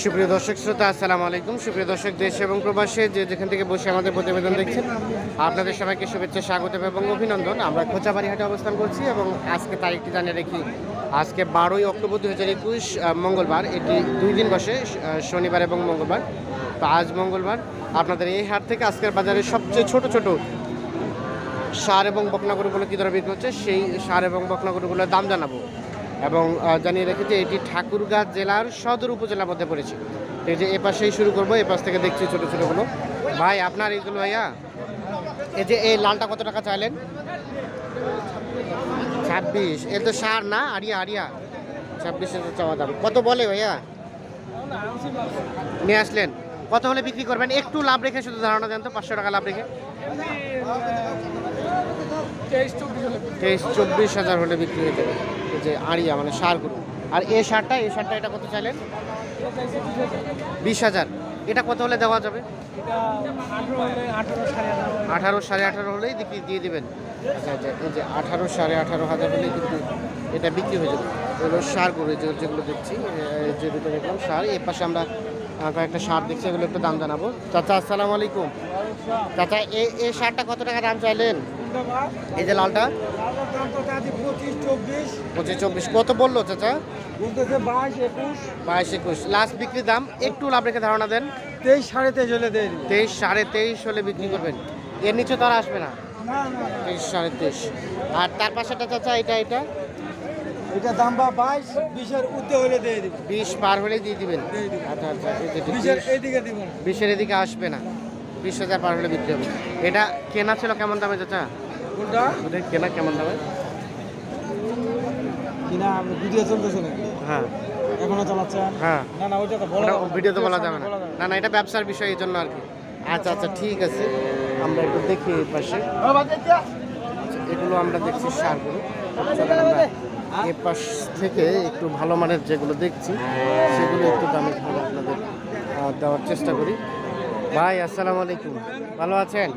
সুপ্রিয় দর্শক শ্রোতা, আসসালামু আলাইকুম। সুপ্রিয় দর্শক, দেশ এবং প্রবাসে যে যেখান থেকে বসে আমাদের প্রতিবেদন দেখছেন, আপনাদের সবাইকে শুভেচ্ছা স্বাগত এবং অভিনন্দন। আমরা খোঁচাবাড়ি হাটে অবস্থান করছি এবং আজকে তারিখটি জানিয়ে রেখি। আজকে বারোই অক্টোবর দু হাজার একুশ মঙ্গলবার, এটি দুই দিন বসে শনিবার এবং মঙ্গলবার। তো আজ মঙ্গলবার আপনাদের এই হাট থেকে আজকের বাজারে সবচেয়ে ছোট ছোট সার এবং বকনাগরুগুলো কী দরে বিক্রি হচ্ছে, সেই সার এবং বকনাগরুগুলোর দাম জানাব। এবং জানিয়ে রেখে যে এটি ঠাকুরগাঁ জেলার সদর উপজেলার মধ্যে পড়েছে। তো এই যে এ পাশেই শুরু করব এ পাশ থেকে দেখছি ছোটো ছোটোগুলো ভাই, আপনার এইগুলো ভাইয়া? এই যে এই লালটা কত টাকা চাইলেন? ছাব্বিশ। এ তো সার না আরিয়া আরিয়া ছাব্বিশ হাজার চাওয়া দাম। কত বলে ভাইয়া? নিয়ে আসলেন। কত হলে বিক্রি করবেন? একটু লাভ রেখে শুধু ধারণা দেন তো, পাঁচশো টাকা লাভ রেখে। তেইশ চব্বিশ হাজার হলে বিক্রি হয়ে যাবে। যে আড়িয়া মানে সারগুলো। আর এই সারটা এই সারটা এটা কত চাইলেন? বিশ হাজার। এটা কত হলে দেওয়া যাবে? আঠারো সাড়ে আঠারো। হলেই বিক্রি দিয়ে দিবেন। আচ্ছা আচ্ছা এই যে আঠারো সাড়ে আঠারো হাজার হলেই কিন্তু এটা বিক্রি হয়ে যাবে। এগুলো সারগুলো যে যেগুলো দেখছি যে দুটো দেখলাম সার। এর পাশে আমরা কয়েকটা সার দেখছি এগুলো একটু দাম জানাব। চাচা আসসালামু আলাইকুম। চাচা এই এই সারটা কত টাকা দাম চাইলেন? এই যে লালটা? পঁচিশ চব্বিশ। কত বলল চাচা? বাইশ একুশ। লাস্ট বিক্রির দাম একটু লাভ রেখে ধারণা দেন। তেইশ সাড়ে তেইশ হলে তেইশ সাড়ে তেইশ হলে বিক্রি করবেন। এর নিচে তো আর আসবে না। তেইশ সাড়ে তেইশ। আর তার পাশেটা চাচা এটা এটা? এটা দাম বা বাইশ বিশের হলে দিয়ে বিশ পার দিয়ে দিবেন আচ্ছা আচ্ছা বিশের এইদিকে বিশের এদিকে আসবে না। বিশ হাজার পার হলে বিক্রি হবে। এটা কেনা ছিল কেমন দামে চাচা? ওদের কেনা কেমন দামে? কিনা ভিডিও চলতেছে হ্যাঁ। এখনও চালাচ্ছেন হ্যাঁ। না না ওইটা তো বলা যাবে না। বলা যাবে না। না। না এটা ব্যবসার বিষয় এই জন্য আর কি। আচ্ছা আচ্ছা ঠিক আছে। আমরা একটু দেখি এই পাশে। আচ্ছা, এগুলো আমরা দেখছি সারগুলো। চলেন আমরা এ পাশ থেকে একটু ভালো মানের যেগুলো দেখছি সেগুলো একটু দামে ভালো আপনাদের দেওয়ার চেষ্টা করি। ভাই, আসসালামু আলাইকুম। ভালো আছেন?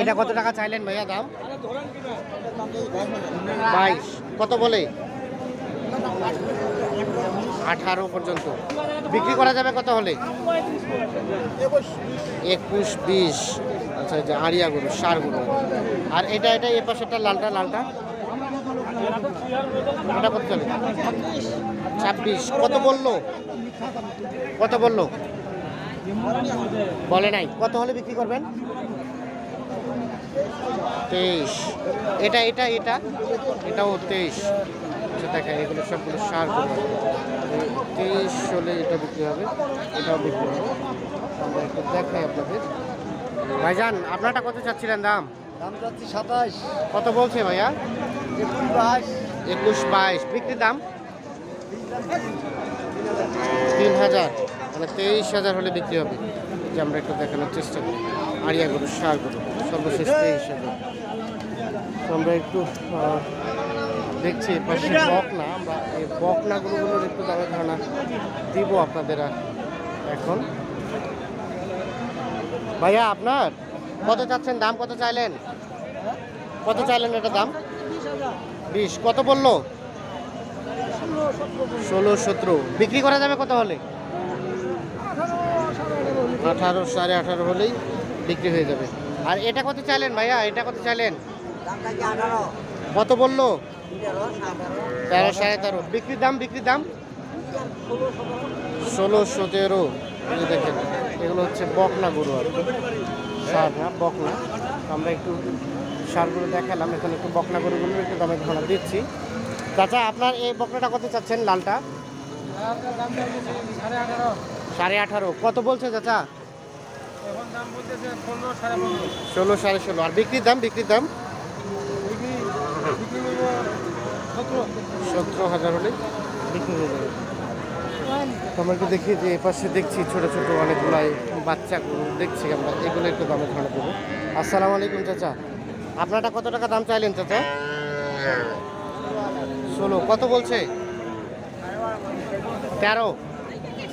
এটা কত টাকা চাইলেন ভাইয়া? দাম? বাইশ কত বলে? আঠারো পর্যন্ত। বিক্রি করা যাবে কত হলে? একুশ, বিশ। আচ্ছা যে আড়িয়া গরু সার গরু। আর এটা এটা এ পাশেটা লালটা লালটা? কত চলে? ছাব্বিশ। কত বলল? কত বলল? বলে নাই। কত হলে বিক্রি করবেন? তেইশ। এটা এটা এটা? এটাও তেইশ। আচ্ছা দেখেন এগুলো সবগুলো সার তেইশ হলে এটা বিক্রি হবে। এটাও বিক্রি হবে। আমরা একটু দেখাই আপনাদের। ভাইজান আপনারটা কত চাচ্ছিলেন দাম? দাম যাচ্ছে সাতাশ। কত বলছে ভাইয়া? একুশ বাইশ। একুশ বাইশ। বিক্রি দাম? তিন হাজার। মানে তেইশ হাজার হলে বিক্রি হবে, যে আমরা একটু দেখানোর চেষ্টা করি। আড়িয়া গরু, সার গরু, সর্বশেষ তেইশ হাজার। আমরা একটু দেখছি পাশে বকনা, আমরা এই বকনা গরুগুলোর একটু দামে ধারণা দিব আপনাদের এখন। ভাইয়া, আপনার কত চাচ্ছেন? দাম কত চাইলেন? কত চাইলেন এটা দাম? বিশ, কত বলল? ষোলো সতেরো। বিক্রি করা যাবে কত হলে? আঠারো সাড়ে আঠারো হলেই বিক্রি হয়ে যাবে। আর এটা কত চাইলেন ভাইয়া? এটা কত চাইলেন? কত বলল? তেরো সাড়ে তেরো। বিক্রির দাম বিক্রির দাম? ষোলো সতেরো। দেখেন এগুলো হচ্ছে বকনা গরু আর কি। সার না বকনা। আমরা একটু সারগুলো দেখালাম এখন একটু বকনা গরুগুলো একটু দামে ধারণা দিচ্ছি। চাচা আপনার এই বকনাটা কত চাচ্ছেন লালটা? সাড়ে আঠারো। কত বলছে চাচা এখন দাম বলতেছে পনেরো সাড়ে পনেরো ষোলো সাড়ে ষোলো আর বিক্রির দাম বিক্রির দাম? সতেরো। সতেরো হাজার হলে? বিক্রি হয়ে যাবে আমরা একটু দেখি যে এপাশে দেখছি ছোট ছোট অনেকগুলাই বাচ্চা গরু দেখছি আমরা। এগুলো একটু দামে ধারণা দেবো। আসসালামু আলাইকুম চাচা। আপনারটা কত টাকা দাম চাইলেন চাচা? ষোলো। কত বলছে? তেরো।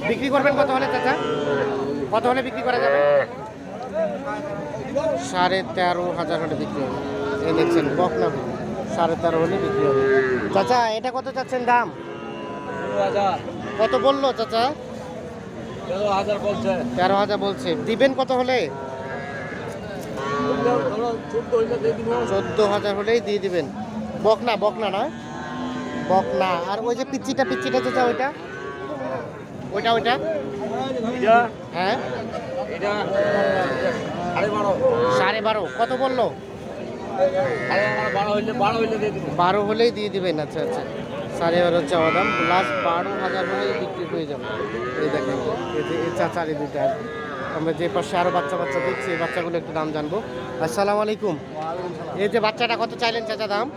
বিক্রি করবেন কত হলে চাচা? কত হলে বিক্রি করা যাবে? সাড়ে তেরো হাজার হলে বিক্রি হবে। এই দেখছেন বকনা। সাড়ে তেরো হলে বিক্রি হবে। চাচা এটা কত চাচ্ছেন দাম? কত বলল চাচা? তেরো হাজার বলছে। দিবেন কত হলে? চোদ্দ হাজার হলেই দিয়ে দিবেন। বকনা বকনা না? বকনা। আর ওই যে পিচ্চিটা পিচ্চিটা চাচা ওইটা? ওইটা ওইটা? হ্যাঁ? এটা সাড়ে বারো। কত বলল? বারো হলেই দিয়ে দিবেন। আচ্ছা আচ্ছা। সাড়ে বারো চাওয়া দাম লাস্ট বারো হাজার হলেই বিক্রি হয়ে যাবে। এই দেখেন এই চাচার দুইটা আর আমরা যে পাশে আরও বাচ্চা বাচ্চা দেখছি এই বাচ্চাগুলো একটু দাম জানব। আসসালামু আলাইকুম। এই যে বাচ্চাটা কত চাইলেন চাচা দাম?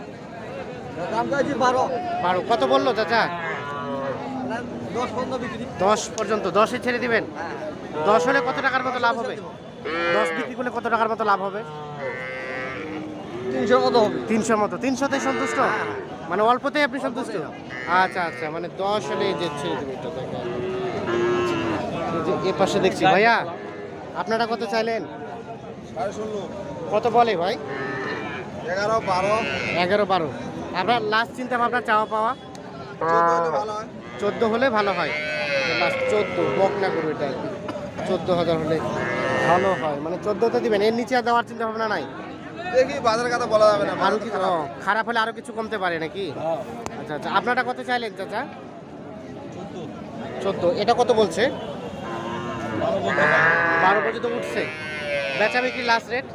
দাম বারো। বারো। কত বলল চাচা? দশ পর্যন্ত দশে ছেড়ে দিবেন? দশ হলে কত টাকার মতো লাভ হবে? দশ বিক্রি করলে কত টাকার মতো লাভ হবে? তিনশো কত হবে। তিনশোর মতো। তিনশোতে সন্তুষ্ট? মানে অল্পতেই আপনি সন্তুষ্ট? আচ্ছা আচ্ছা মানে দশ হলে যে ছেড়ে দেবে এটা এ পাশে দেখছি ভাইয়া আপনারা কত চাইলেন? কত বলে ভাই? এগারো বারো। এগারো বারো। আপনার লাস্ট চিন্তা ভাবনা চাওয়া পাওয়া? ভালো হয়। চোদ্দ হলে ভালো হয়। লাস্ট চোদ্দ বক না করব এটা আর কি। চোদ্দ হাজার হলে ভালো হয়। মানে চোদ্দোতে দিবেন এর নিচে আর দেওয়ার চিন্তা ভাবনা নাই? দেখি বাজার কথা বলা যাবে না আরও কিছু খারাপ হলে আরও কিছু কমতে পারে নাকি? আচ্ছা আচ্ছা আপনারা কত চাইলেন চাচা? চোদ্দ। এটা কত বলছে? বারো পর্যন্ত উঠছে। বেচা বিক্রি লাস্ট রেট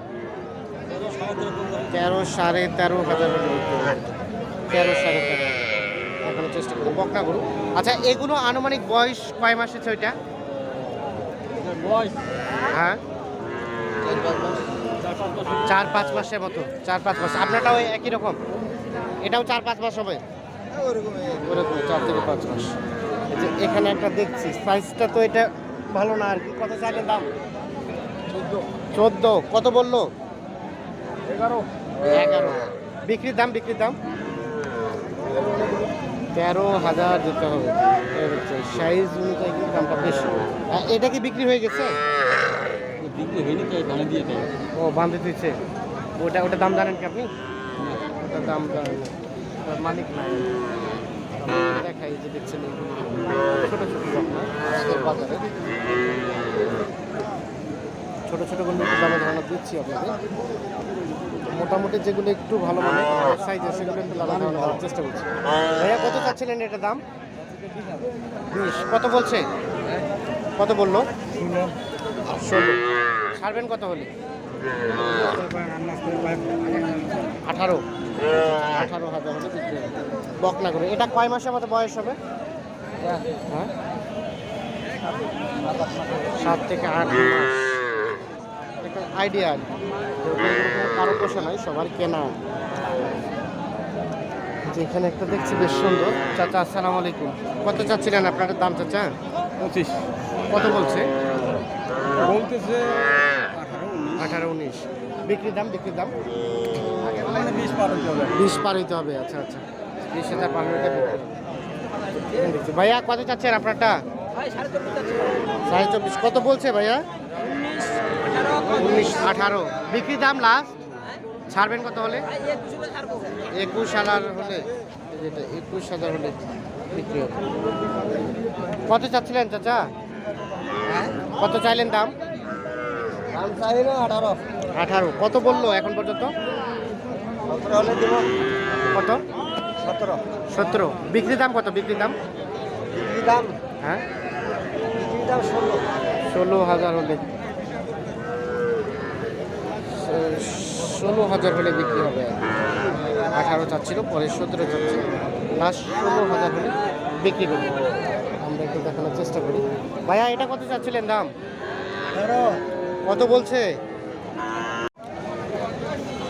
তেরো সাড়ে তেরো হাজার তেরো সাড়ে তেরো। এখনও চেষ্টা করব। বকনা গরু। আচ্ছা এগুলো আনুমানিক বয়স কয় মাসের ছয়টা হ্যাঁ? চার পাঁচ মাসের মতো, চার পাঁচ মাস। আপনারটাও একই রকম? এটাও চার পাঁচ মাস হবে? ওরকম চার থেকে পাঁচ মাস। যে এখানে একটা দেখছি সাইজটা তো এটা ভালো না আর কি। কত চাইলেন দাম? চোদ্দ। কত বলল? এগারো। এগারো বিক্রির দাম বিক্রির দাম? তেরো হাজার দিতে হবে। সাইজ অনুযায়ী কিন্তু দামটা বেশি। এটা কি বিক্রি হয়ে গেছে? বিক্রি হয়নি তাই দানে দিয়ে দেয়। ও বাঁধে দিচ্ছে ওটা ওটা দাম জানেন কি আপনি? ওটা দাম জানেন মালিক নাই। দেখাই যে দেখছেন। ছোট ছোট আজকের বাজারে। ছোট ছোটগুলো দামে ধারণা দিচ্ছি আপনাদের। মোটামুটি যেগুলো একটু ভালো মানে সাইজের সেগুলো একটু লাগানো দেওয়ার চেষ্টা করছি। ভাইয়া কত চাচ্ছিলেন এটা দাম? বিশ। কত বলছে? কত বলল? ষোলো। ছাড়বেন কত হলে? আঠারো। আঠারো হাজার হলে বিক্রি হবে। বকনা করে। এটা কয় মাসের মতো বয়স হবে? হ্যাঁ? সাত থেকে আট মাস। একটা আইডিয়া কারও পোষা নাই সবার কেনা। যে এখানে একটা দেখছি বেশ সুন্দর। চাচা আসসালামু আলাইকুম। কত চাচ্ছিলেন আপনার? দাম চাচা? পঁচিশ। কত বলছে? বলতেছে আঠারো উনিশ। বিক্রির দাম বিক্রির দাম? মানে বিশ পার হতে হবে। বিশ পার হইতে হবে আচ্ছা আচ্ছা। বিশ হাজার পার হইতে হবে। ভাইয়া কত চাচ্ছেন আপনারটা? সাড়ে চব্বিশ কত বলছে ভাইয়া? উনিশ আঠারো। বিক্রির দাম লাস্ট? ছাড়বেন কত হলে? একুশ হাজার হলে যেটা একুশ হাজার হলে বিক্রি হবে। কত চাচ্ছিলেন চাচা? কত চাইলেন দাম? আঠারো। আঠারো। কত বলল এখন পর্যন্ত? কত? সতেরো। সতেরো। বিক্রির দাম কত? বিক্রির দাম? বিক্রি দাম? হ্যাঁ? বিক্রি দাম ষোলো। ষোলো হাজার হলে। ষোলো হাজার হলে বিক্রি হবে। আঠারো চাচ্ছিল পরে সতেরো চাচ্ছিল। লাস্ট ষোলো হাজার হলে বিক্রি করবে। আমরা একটু দেখানোর চেষ্টা করি। ভাইয়া এটা কত চাচ্ছিলেন দাম? কত বলছে?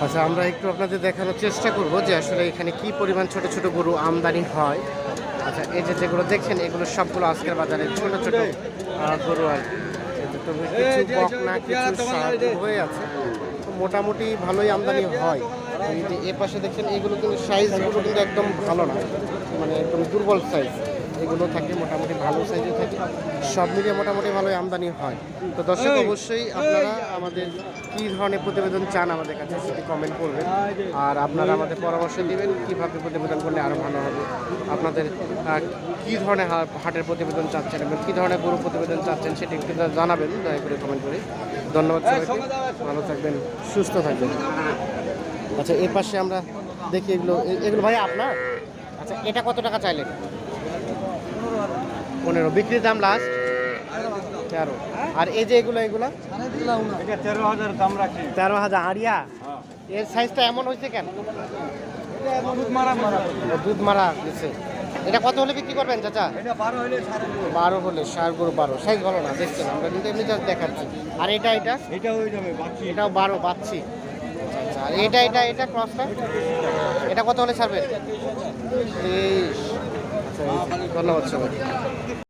আচ্ছা আমরা একটু আপনাদের দেখানোর চেষ্টা করব যে আসলে এখানে কি পরিমাণ ছোট ছোট গরু আমদানি হয়। আচ্ছা এই যে যেগুলো দেখছেন এগুলো সবগুলো আজকের বাজারে ছোট ছোট গরু আর কি। হয়ে আছে। মোটামুটি ভালোই আমদানি হয়। যে এ পাশে দেখছেন, এগুলো কিন্তু সাইজগুলো কিন্তু একদম ভালো না। মানে একদম দুর্বল সাইজ এগুলো থাকে মোটামুটি ভালো সাইজে থাকে। সব মিলিয়ে মোটামুটি ভালোই আমদানি হয়। তো দর্শক অবশ্যই আপনারা আমাদের কী ধরনের প্রতিবেদন চান আমাদের কাছে সেটি কমেন্ট করবেন। আর আপনারা আমাদের পরামর্শ দিবেন কীভাবে প্রতিবেদন করলে আরও ভালো হবে। আপনাদের কী ধরনের হাটের প্রতিবেদন চাচ্ছেন এবং কী ধরনের গরু প্রতিবেদন চাচ্ছেন সেটি একটু জানাবেন দয়া করে কমেন্ট করে। ধন্যবাদ সবাইকে। ভালো থাকবেন সুস্থ থাকবেন। আচ্ছা এর পাশে আমরা দেখি এগুলো। এগুলো ভাই আপনার? আচ্ছা এটা কত টাকা চাইলেন? পনেরো। বিক্রির দাম লাস্ট তেরো। আর এই যে এগুলো এগুলো? তেরো হাজার। দাম রাখি তেরো হাজার আড়িয়া এর সাইজটা এমন হয়েছে কেন? দুধ মারা মারা। দুধ মারা এটা কত হলে বিক্রি করবেন চাচা? বারো হলে সার গরু। বারো সাইজ ভালো না দেখছেন আমরা কিন্তু এমনি জাস্ট দেখাচ্ছি। আর এটা এটা? এটা হয়ে যাবে এটাও বারো পাচ্ছি আচ্ছা আচ্ছা। আর এটা এটা এটা ক্রসটা এটা কত হলে ছাড়বেন? তেইশ। আচ্ছা। ধন্যবাদ সবাই